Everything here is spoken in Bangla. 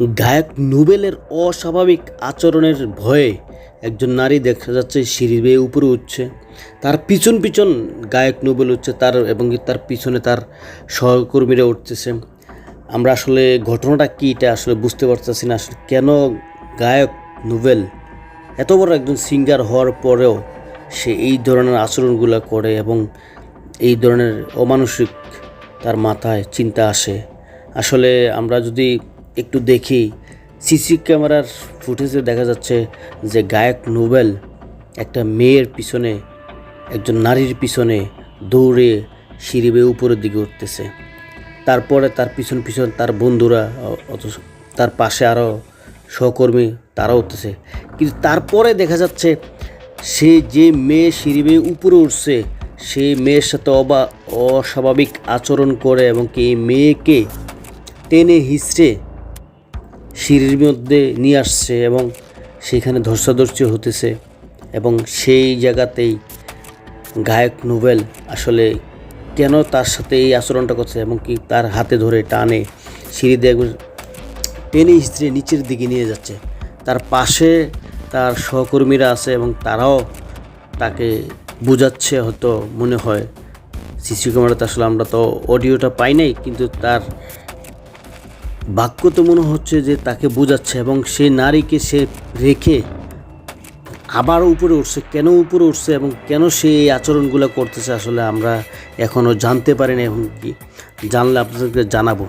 গায়ক নোবেলের অস্বাভাবিক আচরণের ভয়ে একজন নারী দেখা যাচ্ছে সিঁড়ি বেয়ে উপরে উঠছে। তার পিছন পিছন গায়ক নোবেল উঠছে তার এবং তার পিছনে তার সহকর্মীরা উঠতেছে। আমরা আসলে ঘটনাটা কী এটা আসলে বুঝতে পারতেছি না। আসলে কেন গায়ক নোবেল? এত বড় একজন সিঙ্গার হওয়ার পরেও সে এই ধরনের আচরণগুলো করে এবং এই ধরনের অমানসিক তার মাথায় চিন্তা আসে। আসলে আমরা যদি একটু দেখি। সিসি ক্যামেরার ফুটেজে দেখা যাচ্ছে যে গায়ক নোবেল একটা মেয়ের পিছনে, একজন নারীর পিছনে দৌড়ে সিঁড়ি বেয়ে উপরের দিকে উঠতেছে। তারপরে তার পিছন পিছন তার বন্ধুরা অথচ তার পাশে আরও সহকর্মী তারাও উঠতেছে। কিন্তু তারপরে দেখা যাচ্ছে সে যে মেয়ে সিঁড়ি বেয়ে উপরে উঠছে সেই মেয়ের সাথে অবা, অস্বাভাবিক আচরণ করে এবং কি এই মেয়েকে টেনে হিসড়ে সিঁড়ির মধ্যে নিয়ে আসছে এবং সেখানে ধস্তাধস্তি হতেছে এবং সেই জায়গাতেই গায়ক নোবেল আসলে কেন তার সাথে এই আচরণটা করছে এবং কি তার হাতে ধরে টানে সিঁড়ি দিয়ে টেনে হিস্ট্রি নিচের দিকে নিয়ে যাচ্ছে। তার পাশে তার সহকর্মীরা আছে এবং তারাও তাকে বোঝাচ্ছে হয়তো মনে হয়। সিসি ক্যামেরাতে আসলে আমরা তো অডিওটা পাই নাই, কিন্তু তার বাক্য তো মনে হচ্ছে যে তাকে বোঝাচ্ছে এবং সে নারীকে সে রেখে আবার উপরে উঠছে। কেন উপরে উঠছে এবং কেন সে এই আচরণগুলো করতেছে আসলে আমরা এখনও জানতে পারিনি এখন কি জানলে আপনাদেরকে জানাব।